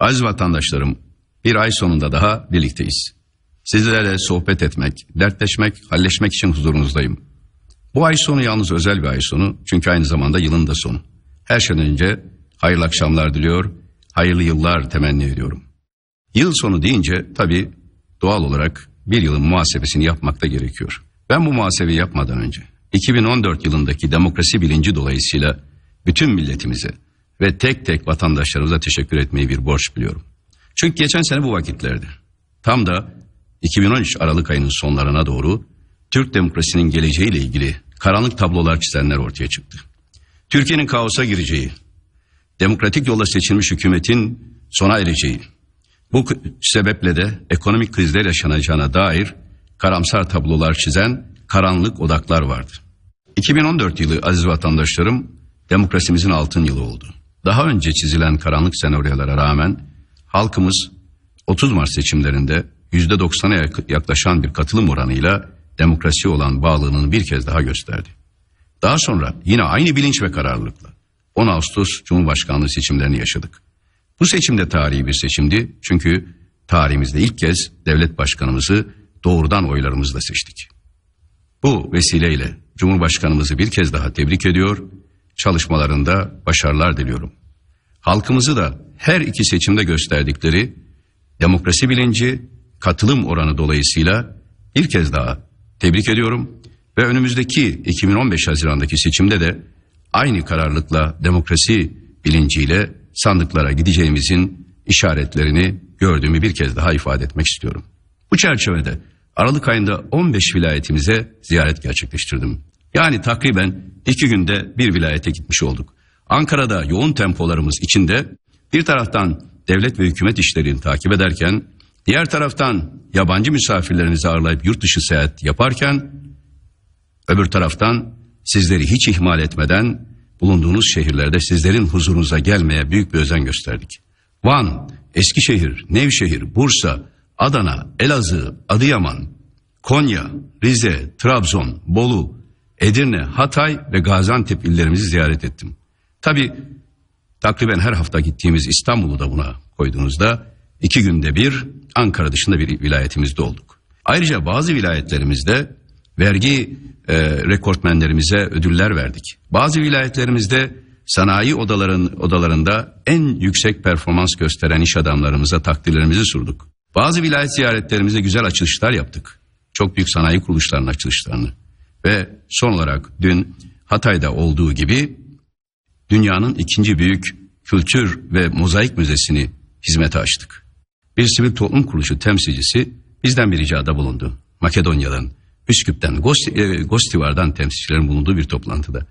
Aziz vatandaşlarım, bir ay sonunda daha birlikteyiz. Sizlerle sohbet etmek, dertleşmek, halleşmek için huzurunuzdayım. Bu ay sonu yalnız özel bir ay sonu çünkü aynı zamanda yılın da sonu. Her şeyden önce hayırlı akşamlar diliyor, hayırlı yıllar temenni ediyorum. Yıl sonu deyince tabii doğal olarak bir yılın muhasebesini yapmak da gerekiyor. Ben bu muhasebeyi yapmadan önce 2014 yılındaki demokrasi bilinci dolayısıyla bütün milletimize ve tek tek vatandaşlarımıza teşekkür etmeyi bir borç biliyorum. Çünkü geçen sene bu vakitlerde tam da 2013 Aralık ayının sonlarına doğru Türk demokrasinin geleceğiyle ilgili karanlık tablolar çizenler ortaya çıktı. Türkiye'nin kaosa gireceği, demokratik yolla seçilmiş hükümetin sona ereceği, bu sebeple de ekonomik krizler yaşanacağına dair karamsar tablolar çizen karanlık odaklar vardı. 2014 yılı aziz vatandaşlarım demokrasimizin altın yılı oldu. Daha önce çizilen karanlık senaryolara rağmen halkımız 30 Mart seçimlerinde %90'a yaklaşan bir katılım oranıyla demokrasi olan bağlılığını bir kez daha gösterdi. Daha sonra yine aynı bilinç ve kararlılıkla 10 Ağustos Cumhurbaşkanlığı seçimlerini yaşadık. Bu seçim de tarihi bir seçimdi çünkü tarihimizde ilk kez devlet başkanımızı doğrudan oylarımızla seçtik. Bu vesileyle Cumhurbaşkanımızı bir kez daha tebrik ediyor, çalışmalarında başarılar diliyorum. Halkımızı da her iki seçimde gösterdikleri demokrasi bilinci, katılım oranı dolayısıyla bir kez daha tebrik ediyorum ve önümüzdeki 2015 Haziran'daki seçimde de aynı kararlılıkla demokrasi bilinciyle sandıklara gideceğimizin işaretlerini gördüğümü bir kez daha ifade etmek istiyorum. Bu çerçevede Aralık ayında 15 vilayetimize ziyaret gerçekleştirdim. Yani takriben iki günde bir vilayete gitmiş olduk. Ankara'da yoğun tempolarımız içinde bir taraftan devlet ve hükümet işlerini takip ederken diğer taraftan yabancı misafirlerinizi ağırlayıp yurt dışı seyahat yaparken öbür taraftan sizleri hiç ihmal etmeden bulunduğunuz şehirlerde sizlerin huzurunuza gelmeye büyük bir özen gösterdik. Van, Eskişehir, Nevşehir, Bursa, Adana, Elazığ, Adıyaman, Konya, Rize, Trabzon, Bolu, Edirne, Hatay ve Gaziantep illerimizi ziyaret ettim. Tabi takriben her hafta gittiğimiz İstanbul'u da buna koyduğunuzda iki günde bir Ankara dışında bir vilayetimizde olduk. Ayrıca bazı vilayetlerimizde vergi e, rekortmenlerimize ödüller verdik. Bazı vilayetlerimizde sanayi odaların odalarında en yüksek performans gösteren iş adamlarımıza takdirlerimizi sunduk. Bazı vilayet ziyaretlerimizde güzel açılışlar yaptık. Çok büyük sanayi kuruluşlarının açılışlarını. Ve son olarak dün Hatay'da olduğu gibi dünyanın ikinci büyük kültür ve mozaik müzesini hizmete açtık. Bir sivil toplum kuruluşu temsilcisi bizden bir ricada bulundu. Makedonya'dan, Üsküp'ten, e, Gostivar'dan temsilcilerin bulunduğu bir toplantıda.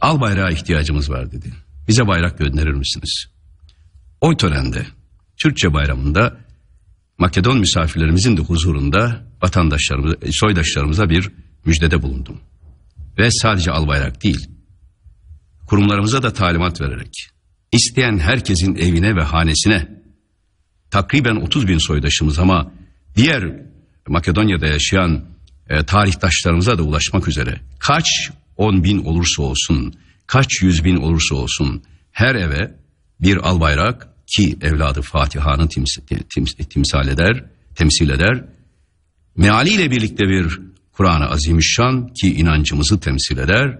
Al bayrağa ihtiyacımız var dedi. Bize bayrak gönderir misiniz? O törende Türkçe bayramında Makedon misafirlerimizin de huzurunda vatandaşlarımıza, soydaşlarımıza bir müjdede bulundum. Ve sadece al bayrak değil, kurumlarımıza da talimat vererek, isteyen herkesin evine ve hanesine, takriben 30 bin soydaşımız ama diğer Makedonya'da yaşayan e, tarihtaşlarımıza da ulaşmak üzere kaç on bin olursa olsun, kaç yüz bin olursa olsun her eve bir al bayrak ki evladı Fatiha'nın timsil, timsal eder, temsil eder. Mealiyle birlikte bir Kur'an-ı Azimüşşan ki inancımızı temsil eder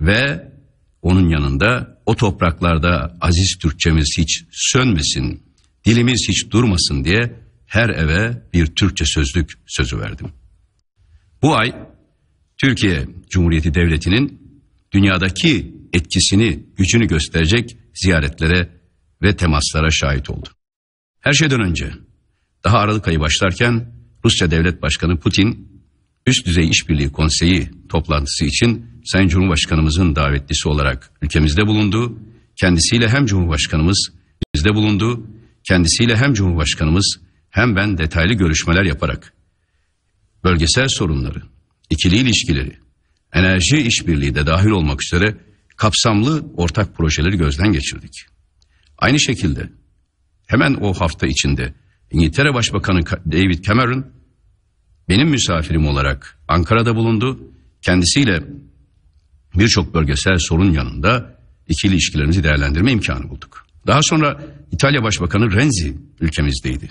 ve onun yanında o topraklarda aziz Türkçemiz hiç sönmesin, dilimiz hiç durmasın diye her eve bir Türkçe sözlük sözü verdim. Bu ay Türkiye Cumhuriyeti Devleti'nin dünyadaki etkisini, gücünü gösterecek ziyaretlere ve temaslara şahit oldu. Her şeyden önce daha Aralık ayı başlarken Rusya Devlet Başkanı Putin Üst Düzey İşbirliği Konseyi toplantısı için Sayın Cumhurbaşkanımızın davetlisi olarak ülkemizde bulundu. Kendisiyle hem Cumhurbaşkanımız bizde bulundu. Kendisiyle hem Cumhurbaşkanımız hem ben detaylı görüşmeler yaparak bölgesel sorunları, ikili ilişkileri, enerji işbirliği de dahil olmak üzere kapsamlı ortak projeleri gözden geçirdik. Aynı şekilde hemen o hafta içinde İngiltere Başbakanı David Cameron benim misafirim olarak Ankara'da bulundu. Kendisiyle birçok bölgesel sorun yanında ikili ilişkilerimizi değerlendirme imkanı bulduk. Daha sonra İtalya Başbakanı Renzi ülkemizdeydi.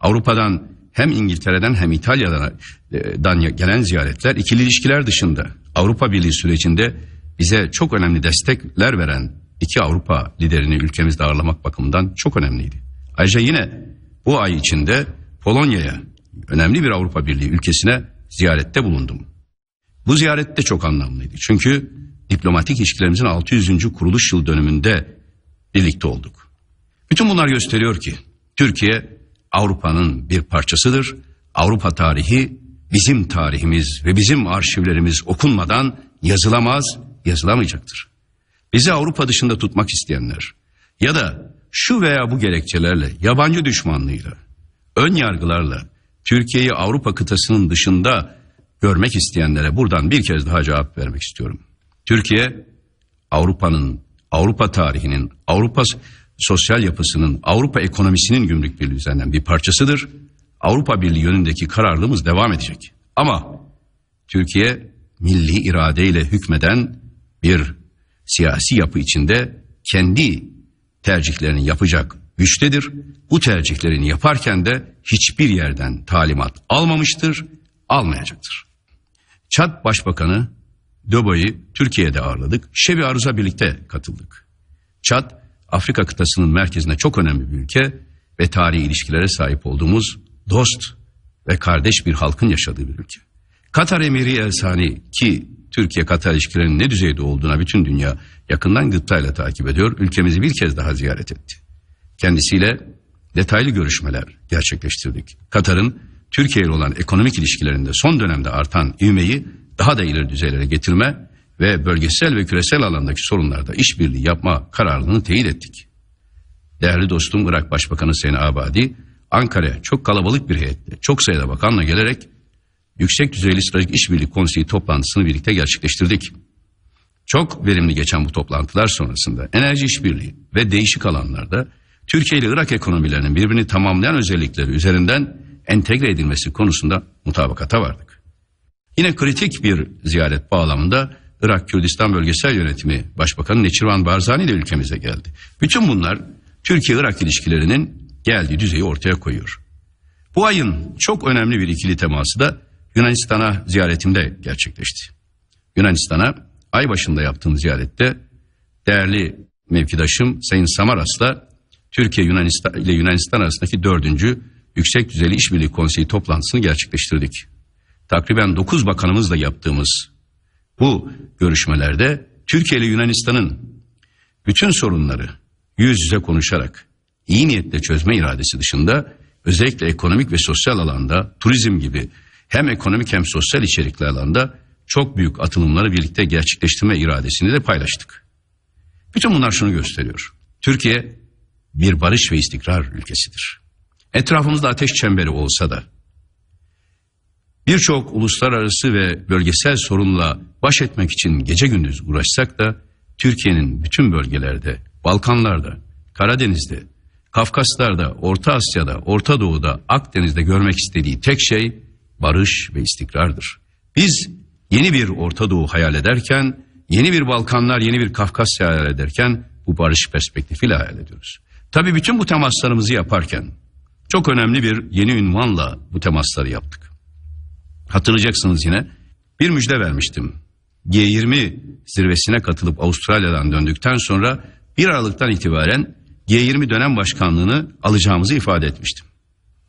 Avrupa'dan hem İngiltere'den hem İtalya'dan gelen ziyaretler ikili ilişkiler dışında Avrupa Birliği sürecinde bize çok önemli destekler veren iki Avrupa liderini ülkemizde ağırlamak bakımından çok önemliydi. Ayrıca yine bu ay içinde Polonya'ya önemli bir Avrupa Birliği ülkesine ziyarette bulundum. Bu ziyaret de çok anlamlıydı. Çünkü diplomatik ilişkilerimizin 600. kuruluş yıl dönümünde birlikte olduk. Bütün bunlar gösteriyor ki Türkiye Avrupa'nın bir parçasıdır. Avrupa tarihi bizim tarihimiz ve bizim arşivlerimiz okunmadan yazılamaz, yazılamayacaktır. Bizi Avrupa dışında tutmak isteyenler ya da şu veya bu gerekçelerle, yabancı düşmanlığıyla, ön yargılarla Türkiye'yi Avrupa kıtasının dışında görmek isteyenlere buradan bir kez daha cevap vermek istiyorum. Türkiye Avrupa'nın, Avrupa tarihinin, Avrupa sosyal yapısının, Avrupa ekonomisinin gümrük birliği üzerinden bir parçasıdır. Avrupa Birliği yönündeki kararlılığımız devam edecek. Ama Türkiye milli iradeyle hükmeden bir siyasi yapı içinde kendi tercihlerini yapacak güçtedir. Bu tercihlerini yaparken de hiçbir yerden talimat almamıştır, almayacaktır. Çad Başbakanı Döbo'yu Türkiye'de ağırladık. Şebi Aruz'a birlikte katıldık. Çad, Afrika kıtasının merkezinde çok önemli bir ülke ve tarihi ilişkilere sahip olduğumuz dost ve kardeş bir halkın yaşadığı bir ülke. Katar Emiri El Sani ki Türkiye-Katar ilişkilerinin ne düzeyde olduğuna bütün dünya yakından gıptayla takip ediyor. Ülkemizi bir kez daha ziyaret etti. Kendisiyle detaylı görüşmeler gerçekleştirdik. Katar'ın Türkiye ile olan ekonomik ilişkilerinde son dönemde artan ivmeyi daha da ileri düzeylere getirme ve bölgesel ve küresel alandaki sorunlarda işbirliği yapma kararlılığını teyit ettik. Değerli dostum Irak Başbakanı Sayın Abadi, Ankara'ya çok kalabalık bir heyetle, çok sayıda bakanla gelerek Yüksek Düzeyli Stratejik İşbirliği Konseyi toplantısını birlikte gerçekleştirdik. Çok verimli geçen bu toplantılar sonrasında enerji işbirliği ve değişik alanlarda Türkiye ile Irak ekonomilerinin birbirini tamamlayan özellikleri üzerinden entegre edilmesi konusunda mutabakata vardık. Yine kritik bir ziyaret bağlamında Irak Kürdistan Bölgesel Yönetimi Başbakanı Neçirvan Barzani ile ülkemize geldi. Bütün bunlar Türkiye-Irak ilişkilerinin geldiği düzeyi ortaya koyuyor. Bu ayın çok önemli bir ikili teması da Yunanistan'a ziyaretimde gerçekleşti. Yunanistan'a ay başında yaptığım ziyarette değerli mevkidaşım Sayın Samaras'la Türkiye Yunanistan ile Yunanistan arasındaki dördüncü Yüksek Düzeyli İşbirliği Konseyi toplantısını gerçekleştirdik. Takriben dokuz bakanımızla yaptığımız bu görüşmelerde Türkiye ile Yunanistan'ın bütün sorunları yüz yüze konuşarak iyi niyetle çözme iradesi dışında özellikle ekonomik ve sosyal alanda turizm gibi hem ekonomik hem sosyal içerikli alanda çok büyük atılımları birlikte gerçekleştirme iradesini de paylaştık. Bütün bunlar şunu gösteriyor. Türkiye bir barış ve istikrar ülkesidir. Etrafımızda ateş çemberi olsa da birçok uluslararası ve bölgesel sorunla baş etmek için gece gündüz uğraşsak da Türkiye'nin bütün bölgelerde, Balkanlarda, Karadeniz'de, Kafkaslar'da, Orta Asya'da, Orta Doğu'da, Akdeniz'de görmek istediği tek şey barış ve istikrardır. Biz yeni bir Orta Doğu hayal ederken, yeni bir Balkanlar, yeni bir Kafkasya hayal ederken bu barış perspektifiyle hayal ediyoruz. Tabii bütün bu temaslarımızı yaparken çok önemli bir yeni ünvanla bu temasları yaptık. Hatırlayacaksınız yine bir müjde vermiştim. G20 zirvesine katılıp Avustralya'dan döndükten sonra 1 Aralık'tan itibaren G20 dönem başkanlığını alacağımızı ifade etmiştim.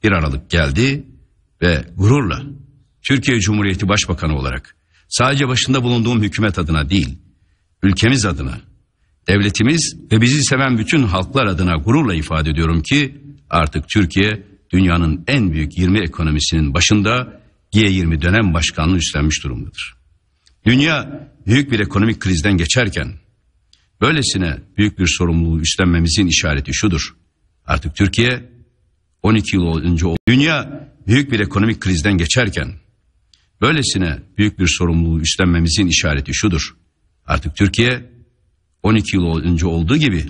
1 Aralık geldi ve gururla Türkiye Cumhuriyeti Başbakanı olarak sadece başında bulunduğum hükümet adına değil, ülkemiz adına, devletimiz ve bizi seven bütün halklar adına gururla ifade ediyorum ki artık Türkiye dünyanın en büyük 20 ekonomisinin başında G20 dönem başkanlığı üstlenmiş durumdadır. Dünya büyük bir ekonomik krizden geçerken böylesine büyük bir sorumluluğu üstlenmemizin işareti şudur. Artık Türkiye 12 yıl önce dünya büyük bir ekonomik krizden geçerken böylesine büyük bir sorumluluğu üstlenmemizin işareti şudur. Artık Türkiye 12 yıl önce olduğu gibi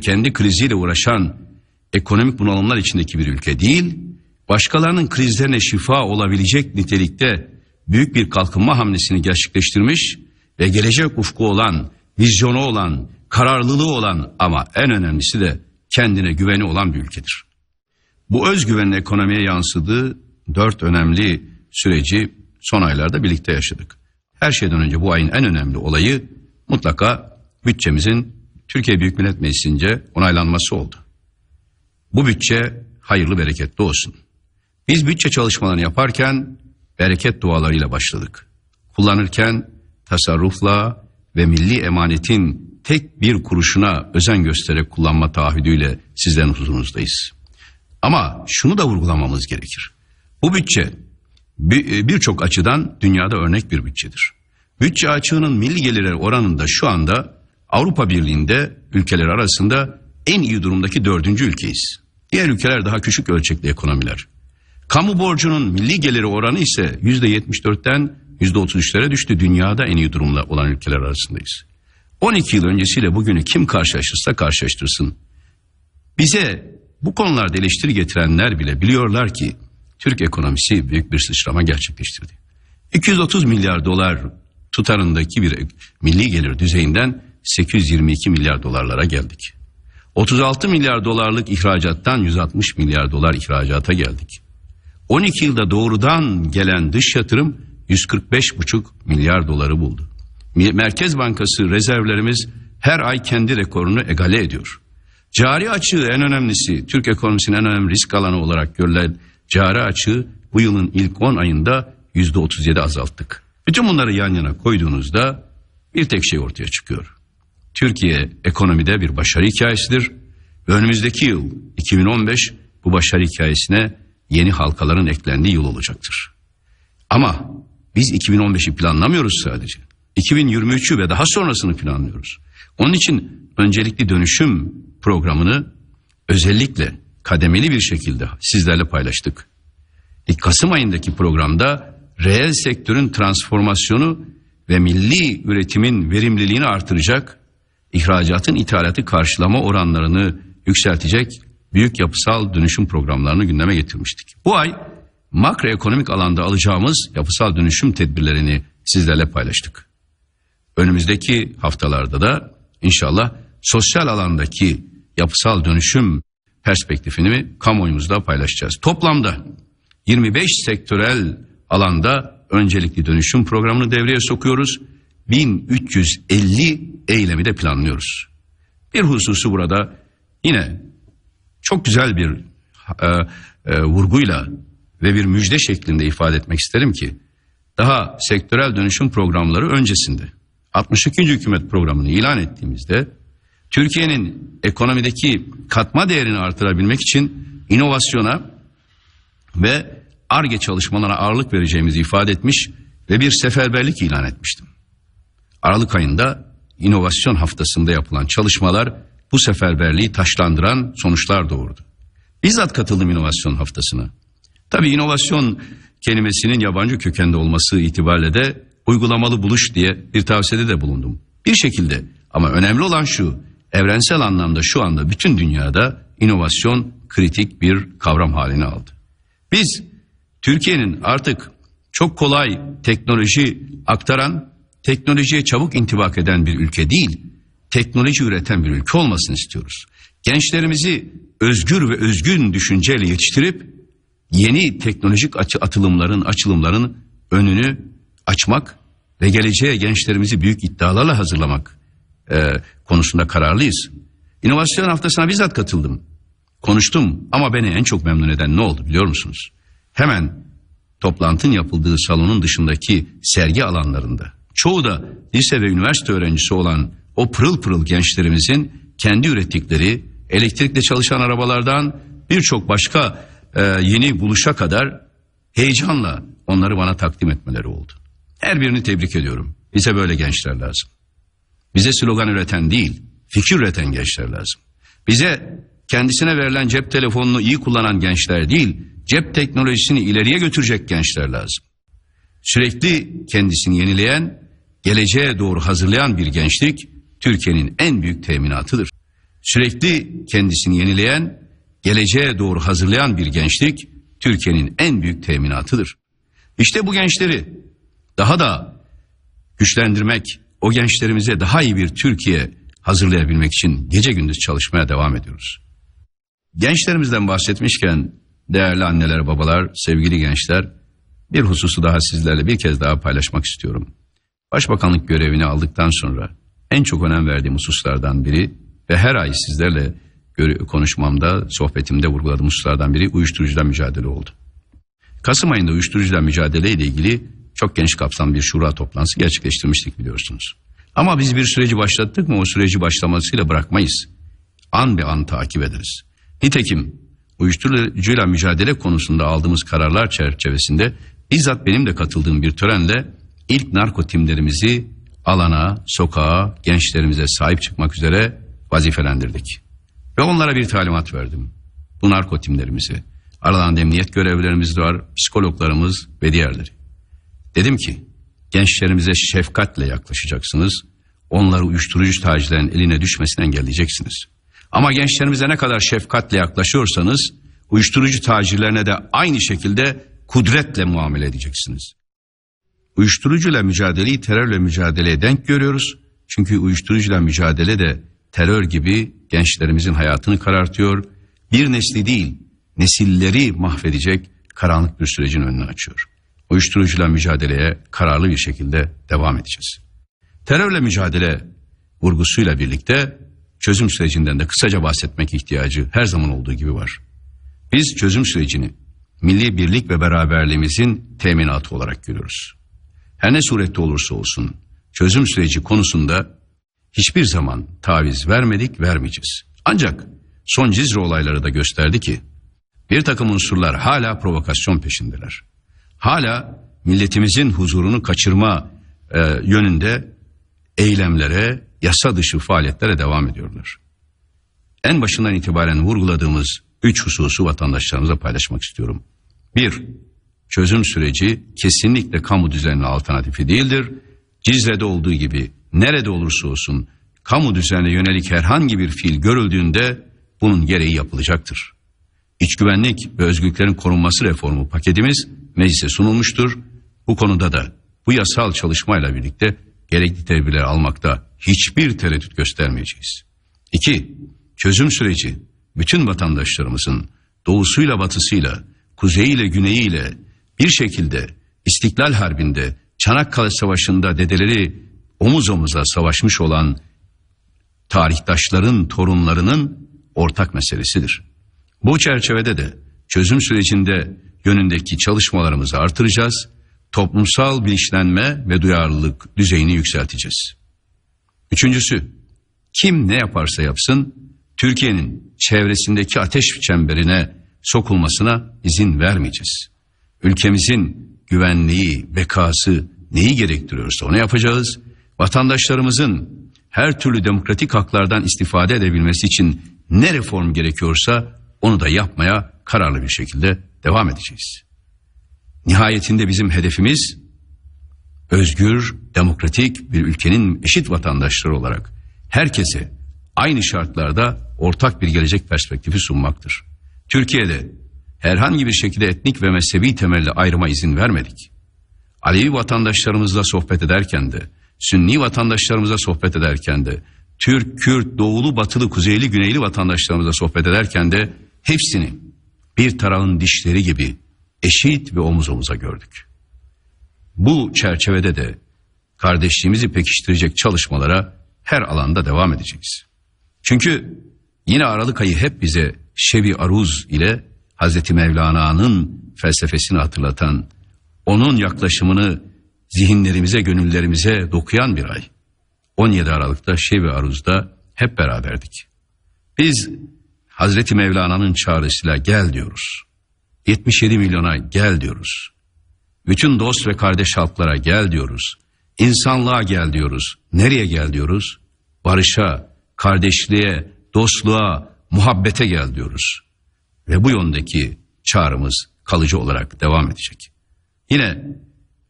kendi kriziyle uğraşan ekonomik bunalımlar içindeki bir ülke değil, başkalarının krizlerine şifa olabilecek nitelikte büyük bir kalkınma hamlesini gerçekleştirmiş ve gelecek ufku olan, vizyonu olan, kararlılığı olan ama en önemlisi de kendine güveni olan bir ülkedir. Bu özgüvenin ekonomiye yansıdığı dört önemli süreci son aylarda birlikte yaşadık. Her şeyden önce bu ayın en önemli olayı mutlaka bütçemizin Türkiye Büyük Millet Meclisi'nce onaylanması oldu. Bu bütçe hayırlı bereketli olsun. Biz bütçe çalışmalarını yaparken bereket dualarıyla başladık. Kullanırken tasarrufla ve milli emanetin tek bir kuruşuna özen göstererek kullanma taahhüdüyle sizlerin huzurunuzdayız. Ama şunu da vurgulamamız gerekir. Bu bütçe bir- birçok açıdan dünyada örnek bir bütçedir. Bütçe açığının milli gelirler oranında şu anda Avrupa Birliği'nde ülkeler arasında en iyi durumdaki dördüncü ülkeyiz. Diğer ülkeler daha küçük ölçekli ekonomiler. Kamu borcunun milli geliri oranı ise yüzde 74'ten yüzde 33'lere düştü. Dünyada en iyi durumda olan ülkeler arasındayız. 12 yıl öncesiyle bugünü kim karşılaştırsa karşılaştırsın. Bize bu konularda eleştiri getirenler bile biliyorlar ki Türk ekonomisi büyük bir sıçrama gerçekleştirdi. 230 milyar dolar tutarındaki bir milli gelir düzeyinden 822 milyar dolarlara geldik. 36 milyar dolarlık ihracattan 160 milyar dolar ihracata geldik. 12 yılda doğrudan gelen dış yatırım 145,5 milyar doları buldu. Merkez Bankası rezervlerimiz her ay kendi rekorunu egale ediyor. Cari açığı en önemlisi, Türk ekonomisinin en önemli risk alanı olarak görülen cari açığı bu yılın ilk 10 ayında %37 azalttık. Bütün bunları yan yana koyduğunuzda bir tek şey ortaya çıkıyor. Türkiye ekonomide bir başarı hikayesidir. Önümüzdeki yıl 2015 bu başarı hikayesine yeni halkaların eklendiği yıl olacaktır. Ama biz 2015'i planlamıyoruz sadece. 2023'ü ve daha sonrasını planlıyoruz. Onun için öncelikli dönüşüm programını özellikle kademeli bir şekilde sizlerle paylaştık. Kasım ayındaki programda reel sektörün transformasyonu ve milli üretimin verimliliğini artıracak, ihracatın ithalatı karşılama oranlarını yükseltecek büyük yapısal dönüşüm programlarını gündeme getirmiştik. Bu ay makroekonomik alanda alacağımız yapısal dönüşüm tedbirlerini sizlerle paylaştık. Önümüzdeki haftalarda da inşallah sosyal alandaki yapısal dönüşüm perspektifini kamuoyumuzda paylaşacağız. Toplamda 25 sektörel alanda öncelikli dönüşüm programını devreye sokuyoruz. 1350 eylemi de planlıyoruz. Bir hususu burada yine çok güzel bir e, e, vurguyla ve bir müjde şeklinde ifade etmek isterim ki daha sektörel dönüşüm programları öncesinde 62. hükümet programını ilan ettiğimizde Türkiye'nin ekonomideki katma değerini artırabilmek için inovasyona ve ARGE çalışmalarına ağırlık vereceğimizi ifade etmiş ve bir seferberlik ilan etmiştim. Aralık ayında inovasyon haftasında yapılan çalışmalar bu seferberliği taşlandıran sonuçlar doğurdu. Bizzat katıldım inovasyon haftasına. Tabii inovasyon kelimesinin yabancı kökende olması itibariyle de uygulamalı buluş diye bir tavsiyede de bulundum. Bir şekilde ama önemli olan şu, evrensel anlamda şu anda bütün dünyada inovasyon kritik bir kavram haline aldı. Biz Türkiye'nin artık çok kolay teknoloji aktaran, teknolojiye çabuk intibak eden bir ülke değil, teknoloji üreten bir ülke olmasını istiyoruz. Gençlerimizi özgür ve özgün düşünceyle yetiştirip yeni teknolojik atılımların, açılımların önünü açmak ve geleceğe gençlerimizi büyük iddialarla hazırlamak e, konusunda kararlıyız. İnovasyon haftasına bizzat katıldım. Konuştum ama beni en çok memnun eden ne oldu biliyor musunuz? Hemen toplantının yapıldığı salonun dışındaki sergi alanlarında çoğu da lise ve üniversite öğrencisi olan o pırıl pırıl gençlerimizin kendi ürettikleri elektrikle çalışan arabalardan birçok başka e, yeni buluşa kadar heyecanla onları bana takdim etmeleri oldu. Her birini tebrik ediyorum. Bize böyle gençler lazım. Bize slogan üreten değil, fikir üreten gençler lazım. Bize kendisine verilen cep telefonunu iyi kullanan gençler değil, cep teknolojisini ileriye götürecek gençler lazım. Sürekli kendisini yenileyen, geleceğe doğru hazırlayan bir gençlik Türkiye'nin en büyük teminatıdır. Sürekli kendisini yenileyen, geleceğe doğru hazırlayan bir gençlik Türkiye'nin en büyük teminatıdır. İşte bu gençleri daha da güçlendirmek, o gençlerimize daha iyi bir Türkiye hazırlayabilmek için gece gündüz çalışmaya devam ediyoruz. Gençlerimizden bahsetmişken değerli anneler, babalar, sevgili gençler bir hususu daha sizlerle bir kez daha paylaşmak istiyorum. Başbakanlık görevini aldıktan sonra en çok önem verdiğim hususlardan biri ve her ay sizlerle konuşmamda, sohbetimde vurguladığım hususlardan biri uyuşturucudan mücadele oldu. Kasım ayında uyuşturucudan mücadele ile ilgili çok geniş kapsamlı bir şura toplantısı gerçekleştirmiştik biliyorsunuz. Ama biz bir süreci başlattık mı o süreci başlamasıyla bırakmayız. An be an takip ederiz. Nitekim uyuşturucuyla mücadele konusunda aldığımız kararlar çerçevesinde bizzat benim de katıldığım bir törenle ilk narko timlerimizi alana, sokağa, gençlerimize sahip çıkmak üzere vazifelendirdik. Ve onlara bir talimat verdim. Bu narko timlerimizi. Aralarında emniyet görevlilerimiz var, psikologlarımız ve diğerleri. Dedim ki gençlerimize şefkatle yaklaşacaksınız. Onları uyuşturucu tacirlerin eline düşmesini engelleyeceksiniz. Ama gençlerimize ne kadar şefkatle yaklaşıyorsanız uyuşturucu tacirlerine de aynı şekilde kudretle muamele edeceksiniz. Uyuşturucuyla mücadeleyi terörle mücadeleye denk görüyoruz. Çünkü uyuşturucuyla mücadele de terör gibi gençlerimizin hayatını karartıyor. Bir nesli değil, nesilleri mahvedecek karanlık bir sürecin önünü açıyor. Uyuşturucuyla mücadeleye kararlı bir şekilde devam edeceğiz. Terörle mücadele vurgusuyla birlikte çözüm sürecinden de kısaca bahsetmek ihtiyacı her zaman olduğu gibi var. Biz çözüm sürecini milli birlik ve beraberliğimizin teminatı olarak görüyoruz. Her ne surette olursa olsun çözüm süreci konusunda hiçbir zaman taviz vermedik, vermeyeceğiz. Ancak son Cizre olayları da gösterdi ki bir takım unsurlar hala provokasyon peşindeler. Hala milletimizin huzurunu kaçırma e, yönünde eylemlere, yasa dışı faaliyetlere devam ediyorlar. En başından itibaren vurguladığımız üç hususu vatandaşlarımıza paylaşmak istiyorum. Bir, çözüm süreci kesinlikle kamu düzeninin alternatifi değildir. Cizre'de olduğu gibi nerede olursa olsun kamu düzenine yönelik herhangi bir fiil görüldüğünde bunun gereği yapılacaktır. İç güvenlik ve özgürlüklerin korunması reformu paketimiz meclise sunulmuştur. Bu konuda da bu yasal çalışmayla birlikte gerekli tedbirler almakta hiçbir tereddüt göstermeyeceğiz. İki, çözüm süreci bütün vatandaşlarımızın doğusuyla batısıyla, kuzeyiyle güneyiyle bir şekilde İstiklal Harbi'nde, Çanakkale Savaşı'nda dedeleri omuz omuza savaşmış olan tarihtaşların torunlarının ortak meselesidir. Bu çerçevede de çözüm sürecinde yönündeki çalışmalarımızı artıracağız, toplumsal bilinçlenme ve duyarlılık düzeyini yükselteceğiz. Üçüncüsü, kim ne yaparsa yapsın, Türkiye'nin çevresindeki ateş çemberine sokulmasına izin vermeyeceğiz. Ülkemizin güvenliği, bekası neyi gerektiriyorsa onu yapacağız. Vatandaşlarımızın her türlü demokratik haklardan istifade edebilmesi için ne reform gerekiyorsa onu da yapmaya kararlı bir şekilde devam edeceğiz. Nihayetinde bizim hedefimiz özgür, demokratik bir ülkenin eşit vatandaşları olarak herkese aynı şartlarda ortak bir gelecek perspektifi sunmaktır. Türkiye'de herhangi bir şekilde etnik ve mezhebi temelli ayrıma izin vermedik. Alevi vatandaşlarımızla sohbet ederken de, Sünni vatandaşlarımızla sohbet ederken de, Türk, Kürt, Doğulu, Batılı, Kuzeyli, Güneyli vatandaşlarımızla sohbet ederken de hepsini bir tarağın dişleri gibi eşit ve omuz omuza gördük. Bu çerçevede de kardeşliğimizi pekiştirecek çalışmalara her alanda devam edeceğiz. Çünkü yine Aralık ayı hep bize Şebi Aruz ile Hazreti Mevlana'nın felsefesini hatırlatan, onun yaklaşımını zihinlerimize, gönüllerimize dokuyan bir ay. 17 Aralık'ta Şebi Aruz'da hep beraberdik. Biz Hazreti Mevlana'nın çağrısıyla gel diyoruz. 77 milyona gel diyoruz. Bütün dost ve kardeş halklara gel diyoruz. İnsanlığa gel diyoruz. Nereye gel diyoruz? Barışa, kardeşliğe, dostluğa, muhabbete gel diyoruz. Ve bu yöndeki çağrımız kalıcı olarak devam edecek. Yine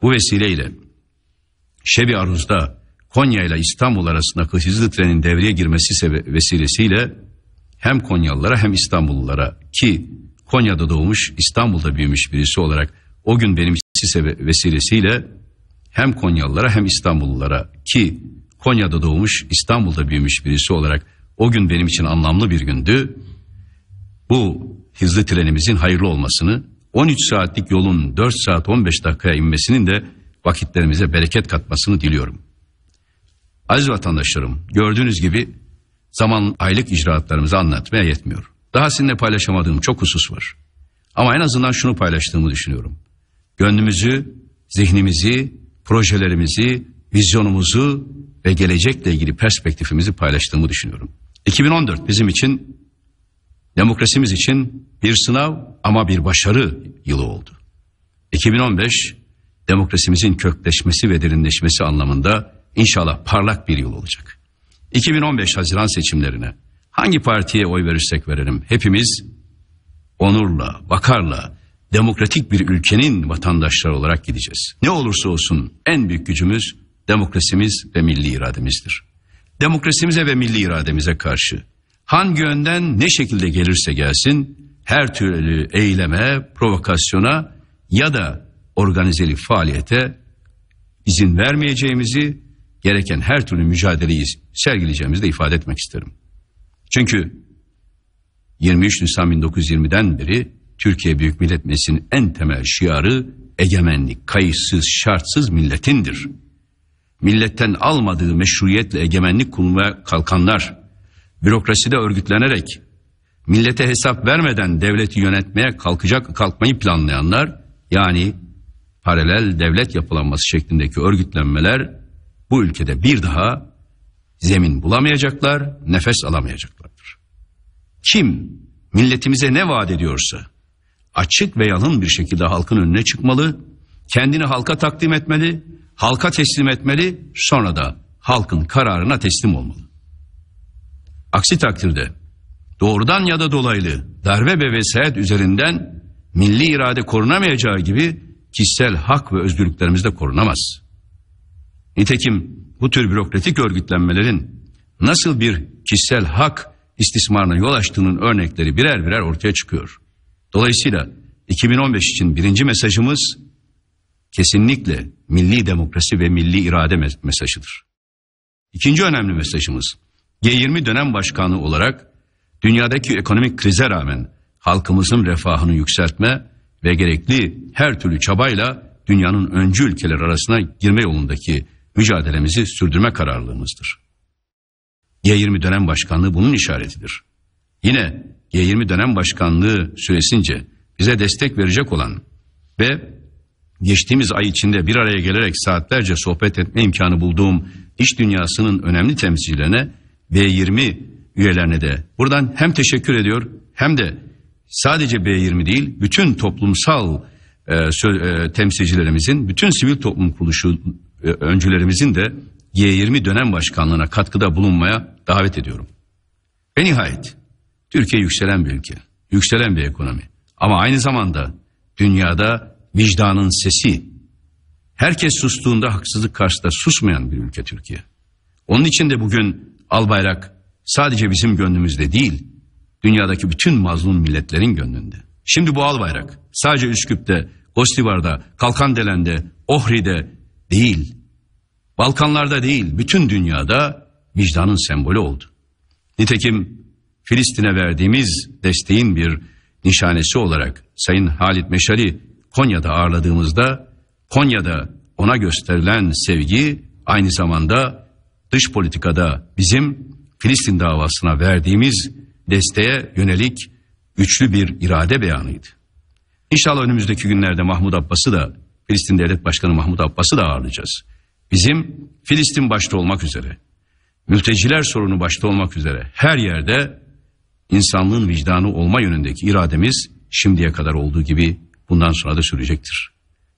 bu vesileyle Şebi Aruz'da Konya ile İstanbul arasındaki hızlı trenin devreye girmesi vesilesiyle hem Konyalılara hem İstanbullulara ki Konya'da doğmuş İstanbul'da büyümüş birisi olarak o gün benim vesilesiyle hem Konyalılara hem İstanbullulara ki Konya'da doğmuş, İstanbul'da büyümüş birisi olarak o gün benim için anlamlı bir gündü. Bu hızlı trenimizin hayırlı olmasını, 13 saatlik yolun 4 saat 15 dakikaya inmesinin de vakitlerimize bereket katmasını diliyorum. Aziz vatandaşlarım, gördüğünüz gibi zaman aylık icraatlarımızı anlatmaya yetmiyor. Daha sizinle paylaşamadığım çok husus var. Ama en azından şunu paylaştığımı düşünüyorum. Gönlümüzü, zihnimizi, projelerimizi, vizyonumuzu ve gelecekle ilgili perspektifimizi paylaştığımı düşünüyorum. 2014 bizim için, demokrasimiz için bir sınav ama bir başarı yılı oldu. 2015 demokrasimizin kökleşmesi ve derinleşmesi anlamında inşallah parlak bir yıl olacak. 2015 Haziran seçimlerine hangi partiye oy verirsek verelim hepimiz onurla, vakarla, demokratik bir ülkenin vatandaşları olarak gideceğiz. Ne olursa olsun en büyük gücümüz demokrasimiz ve milli irademizdir. Demokrasimize ve milli irademize karşı hangi yönden ne şekilde gelirse gelsin her türlü eyleme, provokasyona ya da organizeli faaliyete izin vermeyeceğimizi gereken her türlü mücadeleyi sergileyeceğimizi de ifade etmek isterim. Çünkü 23 Nisan 1920'den beri Türkiye Büyük Millet Meclisi'nin en temel şiarı egemenlik, kayıtsız, şartsız milletindir. Milletten almadığı meşruiyetle egemenlik kurmaya kalkanlar, bürokraside örgütlenerek, millete hesap vermeden devleti yönetmeye kalkacak kalkmayı planlayanlar, yani paralel devlet yapılanması şeklindeki örgütlenmeler bu ülkede bir daha zemin bulamayacaklar, nefes alamayacaklardır. Kim milletimize ne vaat ediyorsa açık ve yalın bir şekilde halkın önüne çıkmalı, kendini halka takdim etmeli, halka teslim etmeli, sonra da halkın kararına teslim olmalı. Aksi takdirde doğrudan ya da dolaylı darbe ve vesayet üzerinden milli irade korunamayacağı gibi kişisel hak ve özgürlüklerimiz de korunamaz. Nitekim bu tür bürokratik örgütlenmelerin nasıl bir kişisel hak istismarına yol açtığının örnekleri birer birer ortaya çıkıyor. Dolayısıyla 2015 için birinci mesajımız kesinlikle milli demokrasi ve milli irade mesajıdır. İkinci önemli mesajımız G20 dönem başkanı olarak dünyadaki ekonomik krize rağmen halkımızın refahını yükseltme ve gerekli her türlü çabayla dünyanın öncü ülkeler arasına girme yolundaki mücadelemizi sürdürme kararlılığımızdır. G20 dönem başkanlığı bunun işaretidir. Yine G20 dönem başkanlığı süresince bize destek verecek olan ve geçtiğimiz ay içinde bir araya gelerek saatlerce sohbet etme imkanı bulduğum iş dünyasının önemli temsilcilerine B20 üyelerine de buradan hem teşekkür ediyor hem de sadece B20 değil bütün toplumsal e, e, temsilcilerimizin, bütün sivil toplum kuruluşu e, öncülerimizin de G20 dönem başkanlığına katkıda bulunmaya davet ediyorum. Ve nihayet Türkiye yükselen bir ülke, yükselen bir ekonomi. Ama aynı zamanda dünyada vicdanın sesi, herkes sustuğunda haksızlık karşısında susmayan bir ülke Türkiye. Onun için de bugün Albayrak sadece bizim gönlümüzde değil, dünyadaki bütün mazlum milletlerin gönlünde. Şimdi bu Albayrak sadece Üsküp'te, Gostivar'da, Kalkandelen'de, Ohri'de değil, Balkanlarda değil, bütün dünyada vicdanın sembolü oldu. Nitekim Filistin'e verdiğimiz desteğin bir nişanesi olarak Sayın Halit Meşali Konya'da ağırladığımızda Konya'da ona gösterilen sevgi aynı zamanda dış politikada bizim Filistin davasına verdiğimiz desteğe yönelik güçlü bir irade beyanıydı. İnşallah önümüzdeki günlerde Mahmut Abbas'ı da Filistin Devlet Başkanı Mahmut Abbas'ı da ağırlayacağız. Bizim Filistin başta olmak üzere, mülteciler sorunu başta olmak üzere her yerde insanlığın vicdanı olma yönündeki irademiz şimdiye kadar olduğu gibi bundan sonra da sürecektir.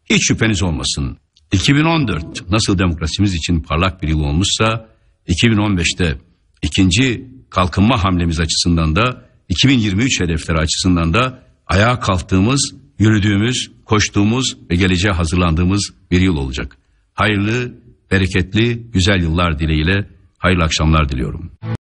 Hiç şüpheniz olmasın. 2014 nasıl demokrasimiz için parlak bir yıl olmuşsa 2015'te ikinci kalkınma hamlemiz açısından da 2023 hedefleri açısından da ayağa kalktığımız, yürüdüğümüz, koştuğumuz ve geleceğe hazırlandığımız bir yıl olacak. Hayırlı, bereketli, güzel yıllar dileğiyle hayırlı akşamlar diliyorum.